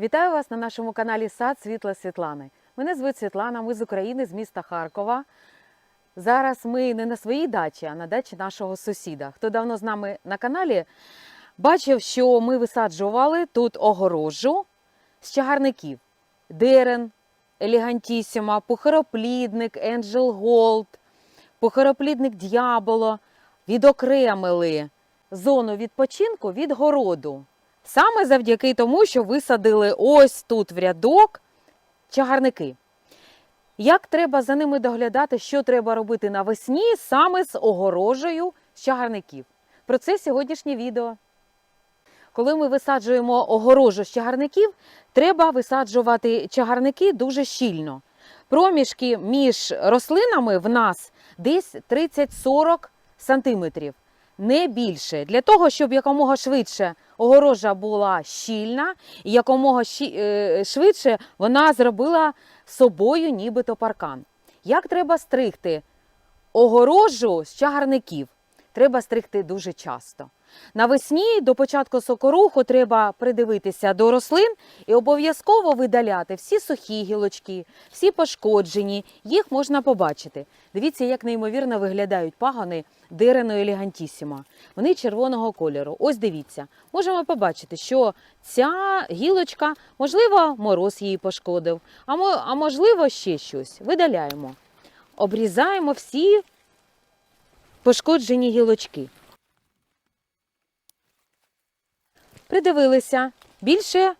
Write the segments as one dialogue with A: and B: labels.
A: Вітаю вас на нашому каналі Сад Світла Світлани. Мене звуть Світлана, ми з України, з міста Харкова. Зараз ми не на своїй дачі, а на дачі нашого сусіда. Хто давно з нами на каналі, бачив, що ми висаджували тут огорожу з чагарників: дерен, елегантісіма, пухароплідник, Енджел Голд, пухароплідник Д'яболо. Відокремили зону відпочинку від городу. Саме завдяки тому, що висадили ось тут в рядок чагарники. Як треба за ними доглядати, що треба робити навесні саме з огорожею з чагарників? Про це сьогоднішнє відео. Коли ми висаджуємо огорожу з чагарників, треба висаджувати чагарники дуже щільно. Проміжки між рослинами в нас десь 30-40 сантиметрів, не більше. Для того, щоб якомога швидше огорожа була щільна і якомога е, швидше вона зробила собою нібито паркан. Як треба стригти огорожу з чагарників? Треба стригти дуже часто. Навесні до початку сокоруху треба придивитися до рослин і обов'язково видаляти всі сухі гілочки, всі пошкоджені. Їх можна побачити. Дивіться, як неймовірно виглядають пагони дерено елегантісіма. Вони червоного кольору. Ось дивіться, можемо побачити, що ця гілочка, можливо, мороз її пошкодив, а можливо, ще щось. Видаляємо. Обрізаємо всі пошкоджені гілочки. Придивилися. Більше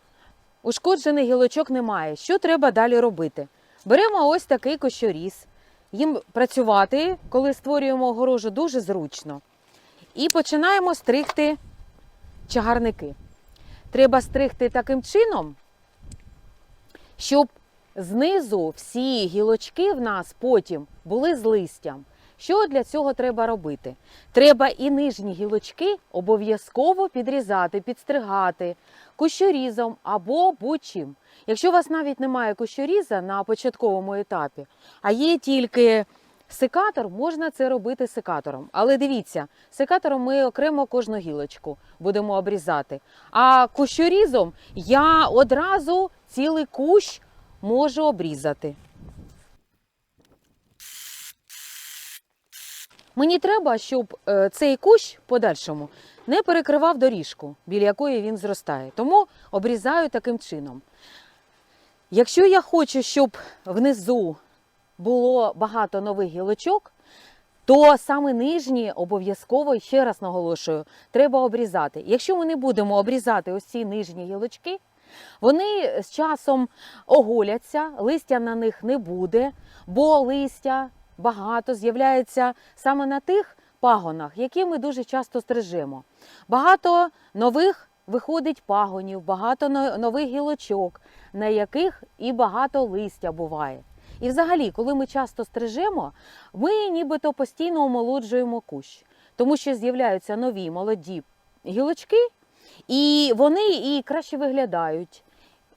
A: ушкоджених гілочок немає. Що треба далі робити? Беремо ось такий кощоріз. Їм працювати, коли створюємо огорожу, дуже зручно. І починаємо стригти чагарники. Треба стригти таким чином, щоб знизу всі гілочки в нас потім були з листям. Що для цього треба робити? Треба і нижні гілочки обов'язково підрізати, підстригати кущорізом або будь-чим. Якщо у вас навіть немає кущоріза на початковому етапі, а є тільки секатор, можна це робити секатором. Але дивіться, секатором ми окремо кожну гілочку будемо обрізати. А кущорізом я одразу цілий кущ можу обрізати. Мені треба, щоб е, цей кущ подальшому не перекривав доріжку, біля якої він зростає. Тому обрізаю таким чином. Якщо я хочу, щоб внизу було багато нових гілочок, то саме нижні обов'язково, ще раз наголошую, треба обрізати. Якщо ми не будемо обрізати ось ці нижні гілочки, вони з часом оголяться, листя на них не буде, бо листя багато з'являється саме на тих пагонах, які ми дуже часто стрижемо. Багато нових виходить пагонів, багато нових гілочок, на яких і багато листя буває. І взагалі, коли ми часто стрижемо, ми нібито постійно омолоджуємо кущ, тому що з'являються нові молоді гілочки, і вони і краще виглядають.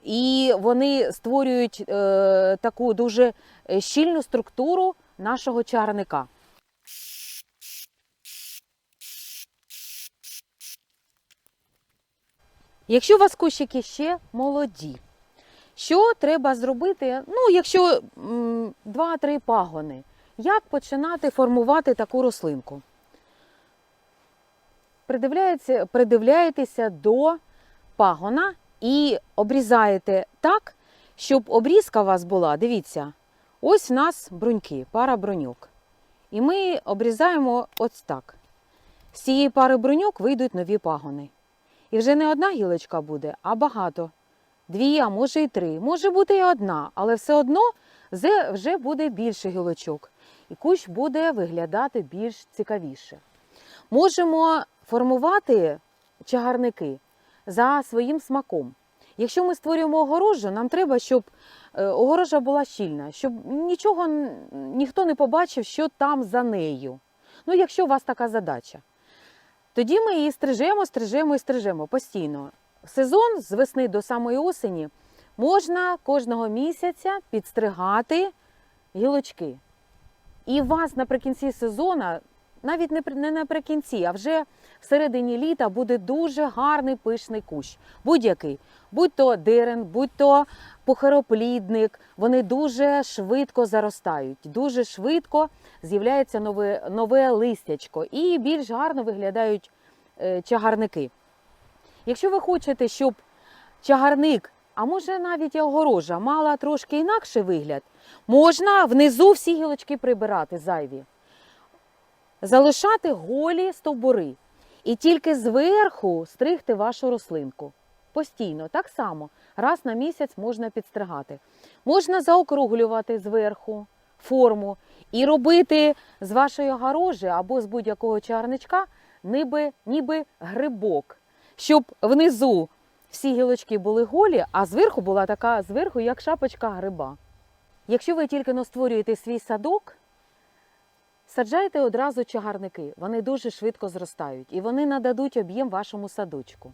A: І вони створюють е, таку дуже е, щільну структуру нашого чарника. Якщо у вас кущики ще молоді, що треба зробити? Ну, якщо м, 2-3 пагони, як починати формувати таку рослинку? Придивляєтеся до пагона і обрізаєте так, щоб обрізка у вас була. Дивіться, ось у нас бруньки, пара бруньок. І ми обрізаємо ось так. З цієї пари бруньок вийдуть нові пагони. І вже не одна гілочка буде, а багато. Дві, а може і три. Може бути і одна, але все одно вже буде більше гілочок. І кущ буде виглядати більш цікавіше. Можемо формувати чагарники за своїм смаком. Якщо ми створюємо огорожу, нам треба, щоб е, огорожа була щільна, щоб нічого ніхто не побачив, що там за нею. Ну, якщо у вас така задача. Тоді ми її стрижемо, стрижемо і стрижемо постійно. Сезон з весни до самої осені можна кожного місяця підстригати гілочки. І у вас наприкінці сезону, навіть не наприкінці, а вже всередині літа буде дуже гарний пишний кущ. Будь-який. Будь то дерен, будь то похороплідник, вони дуже швидко заростають, дуже швидко з'являється нове, нове листячко і більш гарно виглядають е, чагарники. Якщо ви хочете, щоб чагарник, а може навіть огорожа, мала трошки інакший вигляд, можна внизу всі гілочки прибирати зайві, залишати голі стовбури і тільки зверху стригти вашу рослинку. Постійно, так само, раз на місяць можна підстригати. Можна заокруглювати зверху форму і робити з вашої огорожі або з будь-якого чарничка ніби, ніби грибок, щоб внизу всі гілочки були голі, а зверху була така зверху, як шапочка гриба. Якщо ви тільки но створюєте свій садок, саджайте одразу чагарники. Вони дуже швидко зростають і вони нададуть об'єм вашому садочку.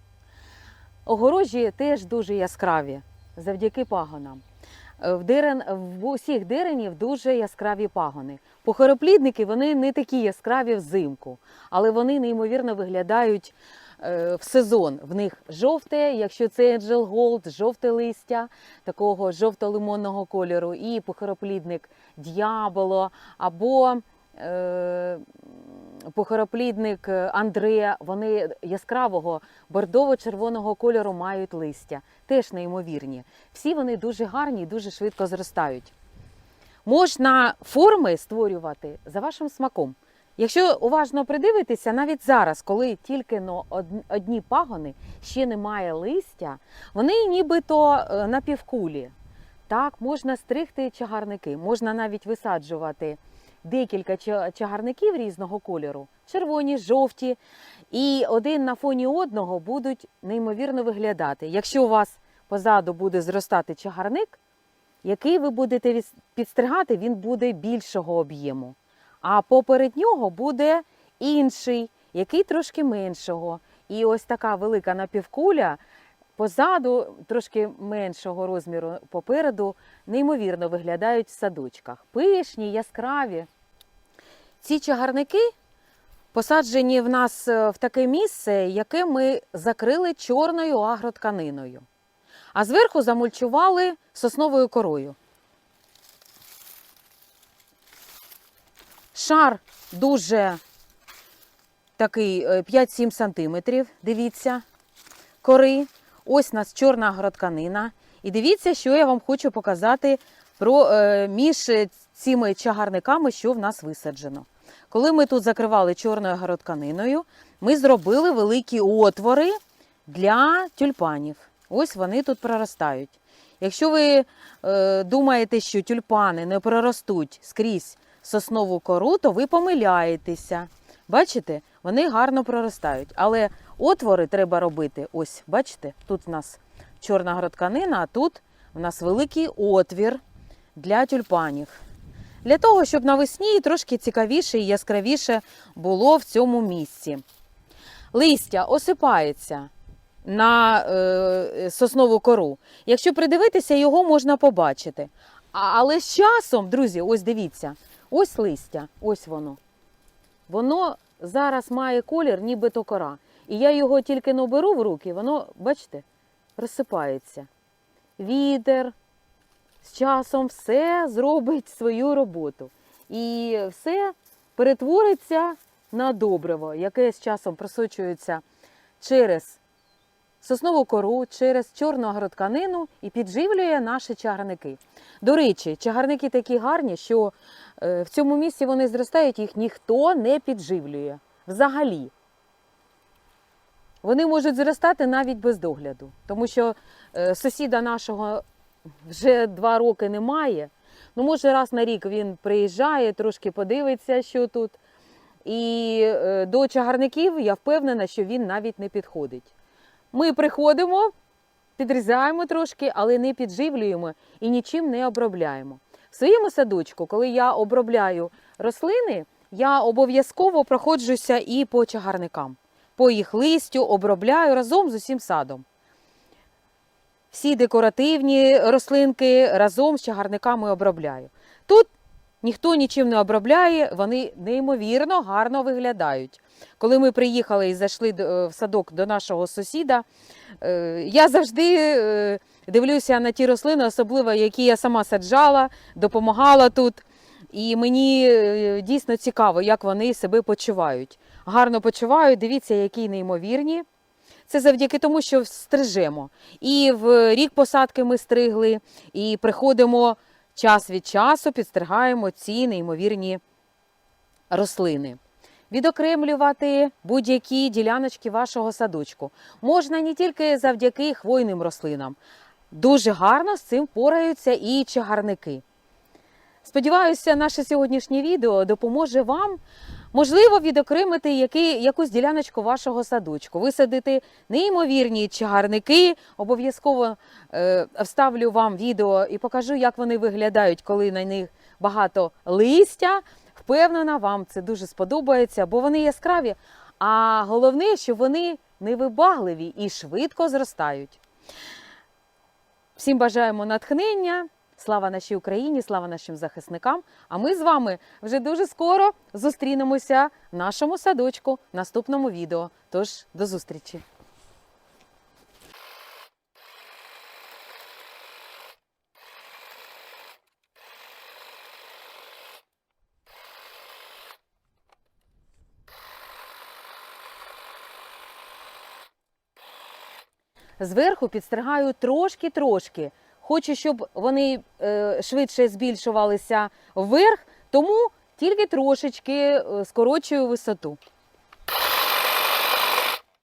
A: Огорожі теж дуже яскраві завдяки пагонам. Е, В, дерен, в усіх деренів дуже яскраві пагони. Похороплідники вони не такі яскраві взимку, але вони неймовірно виглядають е, в сезон. В них жовте, якщо це Angel Gold, жовте листя такого жовто-лимонного кольору, і похороплідник д'яболо або е, похороплідник Андре. Вони яскравого бордово-червоного кольору мають листя. Теж неймовірні. Всі вони дуже гарні і дуже швидко зростають. Можна форми створювати за вашим смаком. Якщо уважно придивитися, навіть зараз, коли тільки но одні пагони, ще немає листя, вони нібито е, напівкулі. Так, можна стригти чагарники, можна навіть висаджувати декілька чагарників різного кольору, червоні, жовті, і один на фоні одного будуть неймовірно виглядати. Якщо у вас позаду буде зростати чагарник, який ви будете підстригати, він буде більшого об'єму. А поперед нього буде інший, який трошки меншого. І ось така велика напівкуля позаду, трошки меншого розміру попереду, неймовірно виглядають в садочках. Пишні, яскраві. Ці чагарники посаджені в нас е, в таке місце, яке ми закрили чорною агротканиною. А зверху замульчували сосновою корою. Шар дуже такий е, 5-7 сантиметрів. Дивіться, кори. Ось у нас чорна агротканина. І дивіться, що я вам хочу показати про е, між е, цими чагарниками, що в нас висаджено. Коли ми тут закривали чорною агротканиною, ми зробили великі отвори для тюльпанів. Ось вони тут проростають. Якщо ви е, думаєте, що тюльпани не проростуть скрізь соснову кору, то ви помиляєтеся. Бачите, вони гарно проростають. Але отвори треба робити. Ось, бачите, тут у нас чорна гротканина, а тут у нас великий отвір для тюльпанів. Для того, щоб навесні трошки цікавіше і яскравіше було в цьому місці. Листя осипається на е, соснову кору. Якщо придивитися, його можна побачити. Але з часом, друзі, ось дивіться, ось листя, ось воно. Воно зараз має колір, нібито кора. І я його тільки не беру в руки, воно, бачите, розсипається. Вітер з часом все зробить свою роботу. І все перетвориться на добриво, яке з часом просочується через соснову кору, через чорну агротканину і підживлює наші чагарники. До речі, чагарники такі гарні, що е, в цьому місці вони зростають, їх ніхто не підживлює взагалі. Вони можуть зростати навіть без догляду, тому що е, сусіда нашого вже два роки немає. Ну, може, раз на рік він приїжджає, трошки подивиться, що тут. І е, до чагарників я впевнена, що він навіть не підходить. Ми приходимо, підрізаємо трошки, але не підживлюємо і нічим не обробляємо. В своєму садочку, коли я обробляю рослини, я обов'язково проходжуся і по чагарникам, по їх листю обробляю разом з усім садом. Всі декоративні рослинки разом з чагарниками обробляю. Тут ніхто нічим не обробляє, вони неймовірно гарно виглядають. Коли ми приїхали і зайшли в садок до нашого сусіда, е, я завжди е, дивлюся на ті рослини, особливо які я сама саджала, допомагала тут. І мені е, дійсно цікаво, як вони себе почувають. Гарно почувають, дивіться, які неймовірні. Це завдяки тому, що стрижемо. І в рік посадки ми стригли, і приходимо час від часу, підстригаємо ці неймовірні рослини. Відокремлювати будь-які діляночки вашого садочку можна не тільки завдяки хвойним рослинам. Дуже гарно з цим впораються і чагарники. Сподіваюся, наше сьогоднішнє відео допоможе вам, можливо, відокремити який, якусь діляночку вашого садочку, висадити неймовірні чагарники. Обов'язково е, вставлю вам відео і покажу, як вони виглядають, коли на них багато листя. Впевнена, вам це дуже сподобається, бо вони яскраві. А головне, що вони невибагливі і швидко зростають. Всім бажаємо натхнення. Слава нашій Україні, слава нашим захисникам. А ми з вами вже дуже скоро зустрінемося в нашому садочку в наступному відео. Тож до зустрічі! Зверху підстригаю трошки-трошки. Хочу, щоб вони е, швидше збільшувалися вверх, тому тільки трошечки е, скорочую висоту.